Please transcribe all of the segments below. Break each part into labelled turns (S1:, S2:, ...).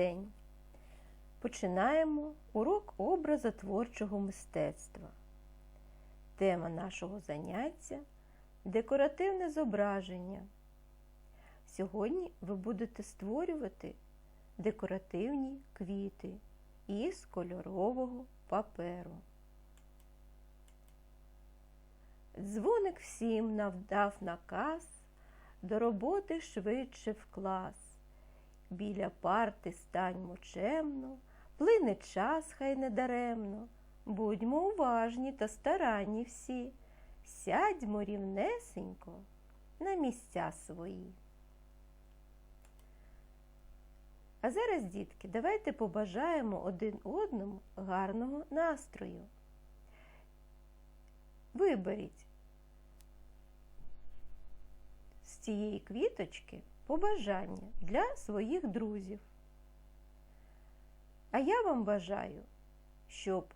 S1: день! Починаємо урок образотворчого мистецтва. Тема нашого заняття декоративне зображення. Сьогодні ви будете створювати декоративні квіти із кольорового паперу. Дзвоник всім навдав наказ до роботи швидше в клас. Біля парти станьмо чемно, плине час хай не даремно. Будьмо уважні та старанні всі, сядьмо рівнесенько на місця свої. А зараз, дітки, давайте побажаємо один одному гарного настрою. Виберіть з цієї квіточки побажання для своїх друзів. А я вам бажаю, щоб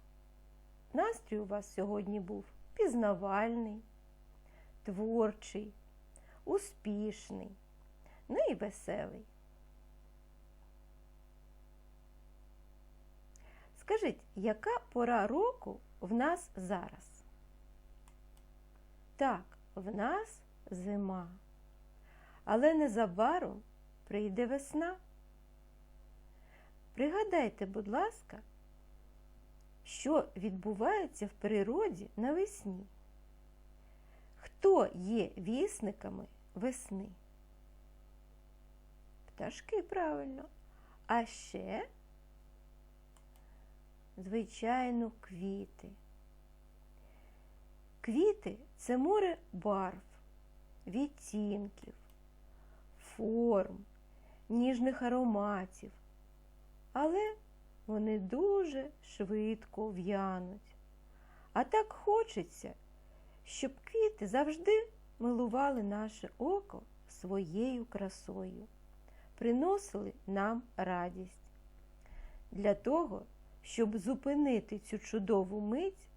S1: настрій у вас сьогодні був пізнавальний, творчий, успішний, ну і веселий. Скажіть, яка пора року в нас зараз? Так, в нас зима. Але незабаром прийде весна. Пригадайте, будь ласка, що відбувається в природі навесні. Хто є вісниками весни? Пташки правильно. А ще, звичайно, квіти. Квіти це море барв, відтінків форм, ніжних ароматів, але вони дуже швидко в'януть. А так хочеться, щоб квіти завжди милували наше око своєю красою, приносили нам радість. Для того, щоб зупинити цю чудову мить,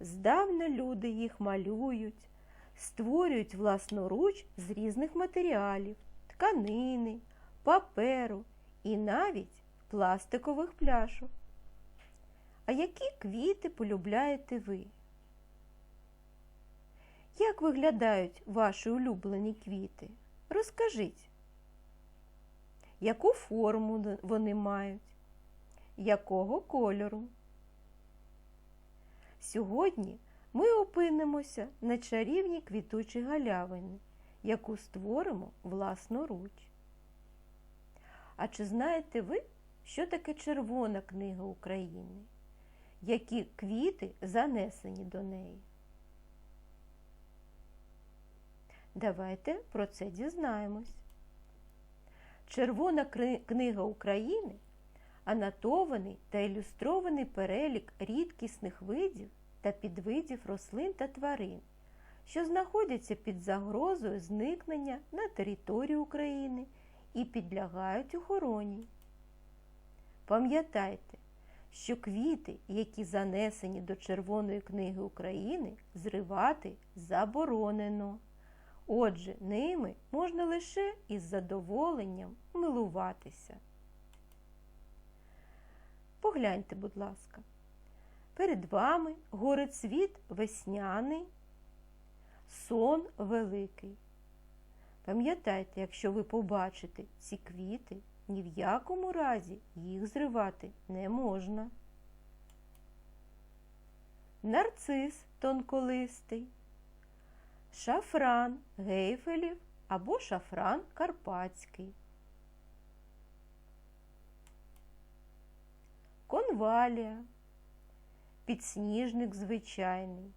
S1: здавна люди їх малюють, створюють власноруч з різних матеріалів тканини, паперу і навіть пластикових пляшок. А які квіти полюбляєте ви? Як виглядають ваші улюблені квіти? Розкажіть, яку форму вони мають, якого кольору? Сьогодні ми опинимося на чарівній квітучій галявині яку створимо власноруч. А чи знаєте ви, що таке Червона книга України? Які квіти занесені до неї? Давайте про це дізнаємось. Червона книга України анотований та ілюстрований перелік рідкісних видів та підвидів рослин та тварин що знаходяться під загрозою зникнення на території України і підлягають охороні. Пам'ятайте, що квіти, які занесені до Червоної книги України, зривати заборонено. Отже, ними можна лише із задоволенням милуватися. Погляньте, будь ласка, перед вами горицвіт весняний сон великий. Пам'ятайте, якщо ви побачите ці квіти, ні в якому разі їх зривати не можна. Нарцис тонколистий, шафран гейфелів або шафран карпатський. Конвалія, підсніжник звичайний.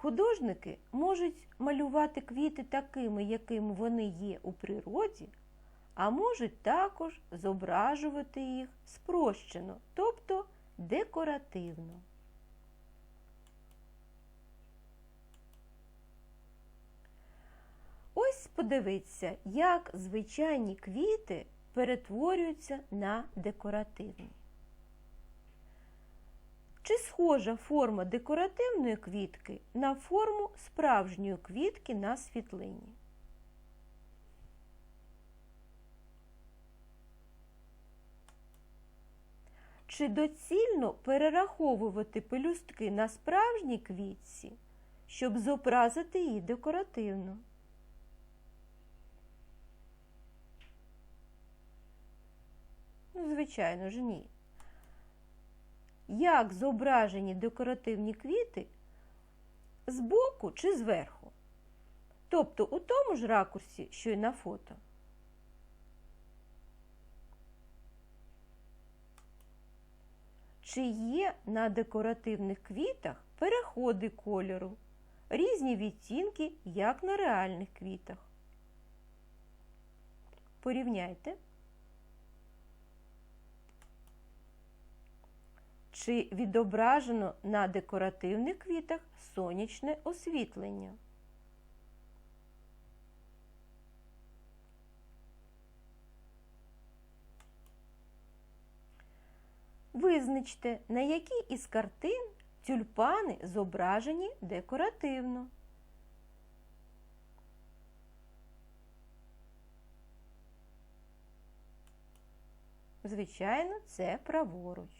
S1: Художники можуть малювати квіти такими, якими вони є у природі, а можуть також зображувати їх спрощено, тобто декоративно. Ось подивіться, як звичайні квіти перетворюються на декоративні. Чи схожа форма декоративної квітки на форму справжньої квітки на світлині? Чи доцільно перераховувати пелюстки на справжній квітці, щоб зобразити її декоративно? Ну, звичайно ж, ні. Як зображені декоративні квіти збоку чи зверху? Тобто у тому ж ракурсі, що й на фото. Чи є на декоративних квітах переходи кольору, різні відтінки, як на реальних квітах? Порівняйте. Чи відображено на декоративних квітах сонячне освітлення? Визначте, на якій із картин тюльпани зображені декоративно. Звичайно, це праворуч.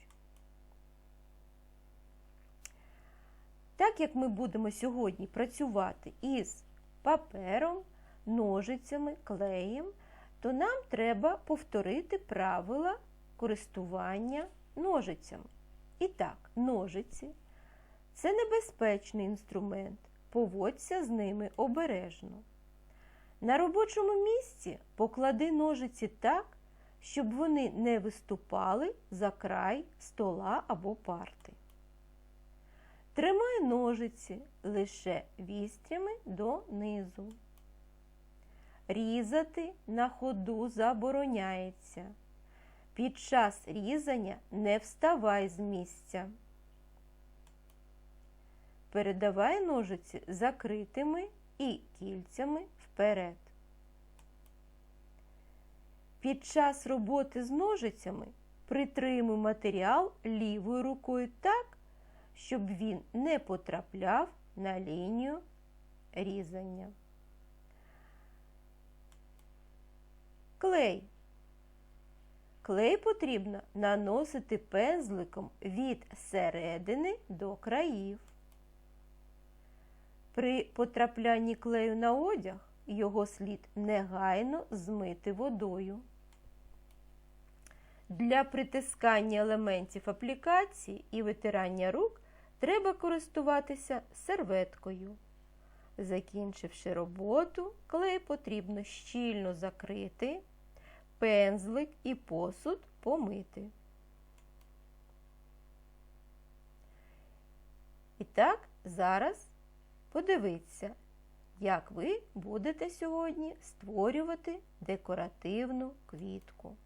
S1: Так як ми будемо сьогодні працювати із папером, ножицями, клеєм, то нам треба повторити правила користування ножицями. І так, ножиці це небезпечний інструмент. Поводься з ними обережно. На робочому місці поклади ножиці так, щоб вони не виступали за край стола або парти. Тримай ножиці лише вістрями донизу. Різати на ходу забороняється. Під час різання не вставай з місця. Передавай ножиці закритими і кільцями вперед. Під час роботи з ножицями притримуй матеріал лівою рукою так, щоб він не потрапляв на лінію різання. Клей. Клей потрібно наносити пензликом від середини до країв. При потраплянні клею на одяг його слід негайно змити водою. Для притискання елементів аплікації і витирання рук треба користуватися серветкою. Закінчивши роботу, клей потрібно щільно закрити, пензлик і посуд помити. І так, зараз подивіться, як ви будете сьогодні створювати декоративну квітку.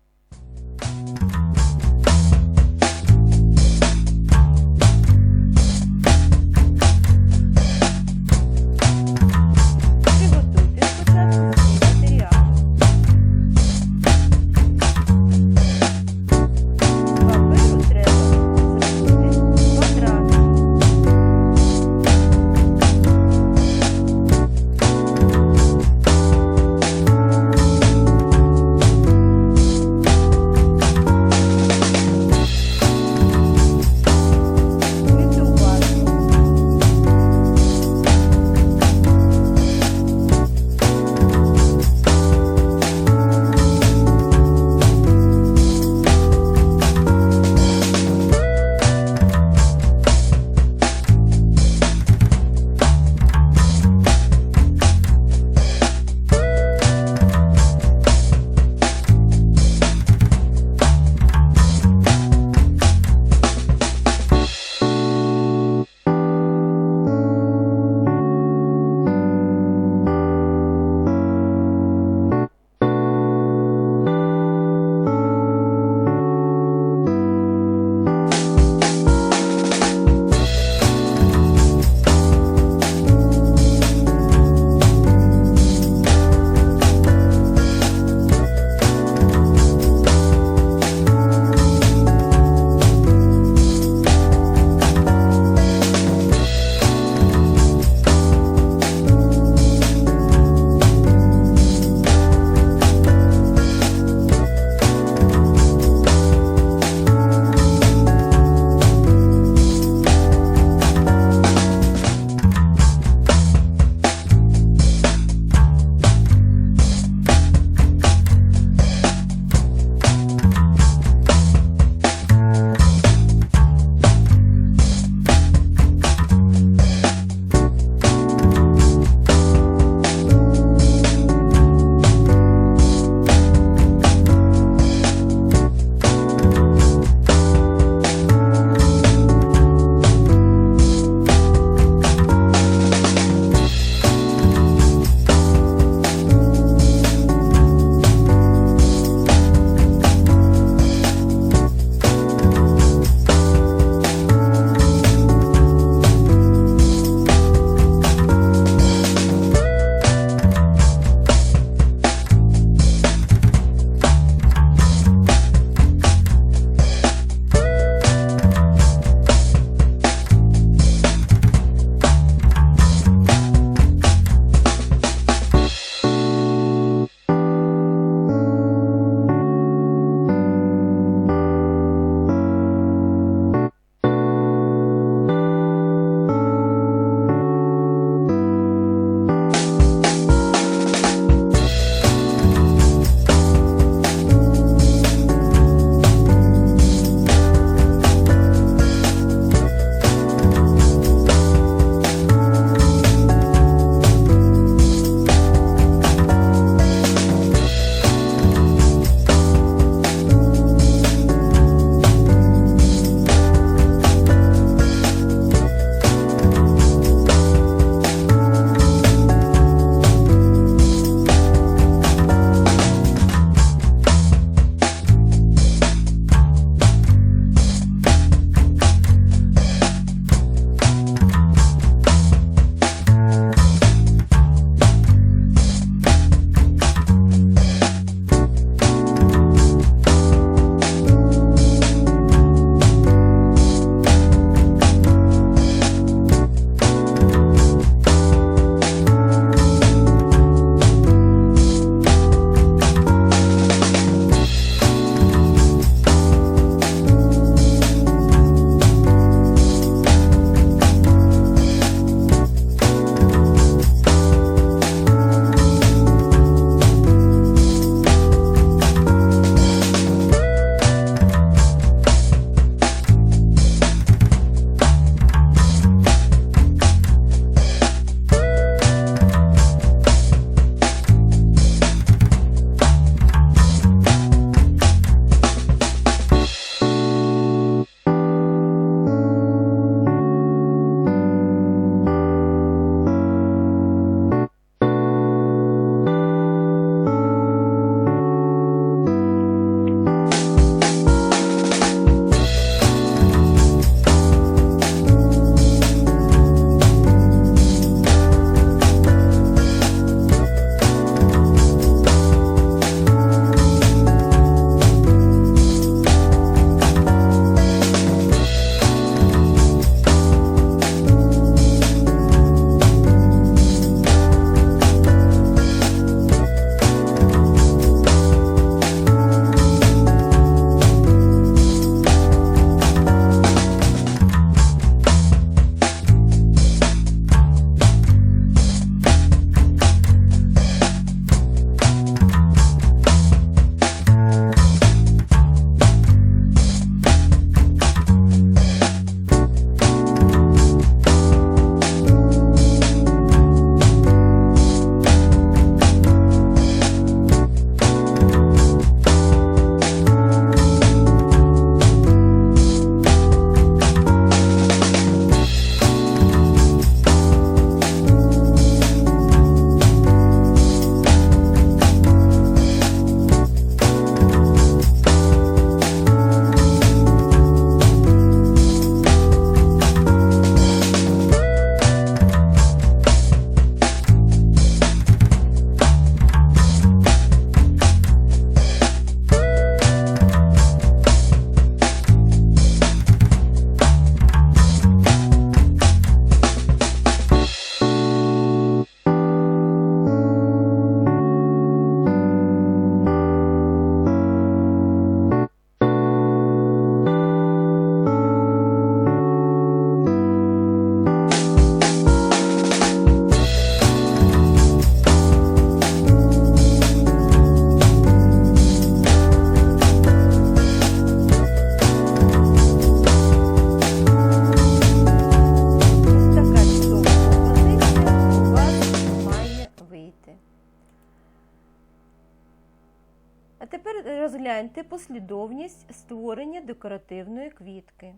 S1: Послідовність створення декоративної квітки.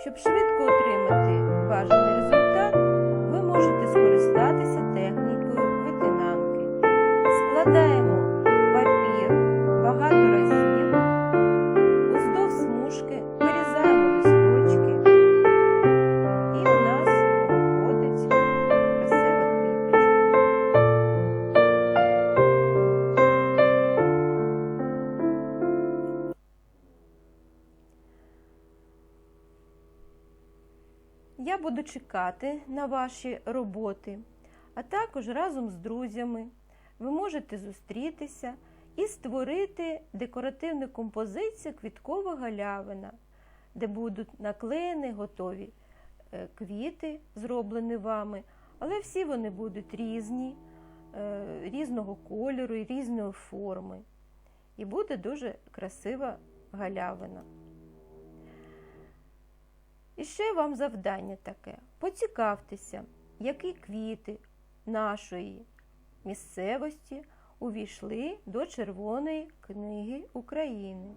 S1: Щоб швидко буду чекати на ваші роботи, а також разом з друзями ви можете зустрітися і створити декоративну композицію квіткова галявина, де будуть наклеєні готові е, квіти, зроблені вами, але всі вони будуть різні, е, різного кольору і різної форми. І буде дуже красива галявина. І ще вам завдання таке. Поцікавтеся, які квіти нашої місцевості увійшли до Червоної книги України.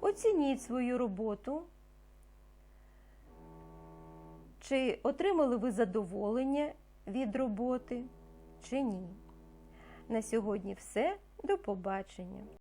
S1: Оцініть свою роботу. Чи отримали ви задоволення від роботи, чи ні. На сьогодні все. До побачення!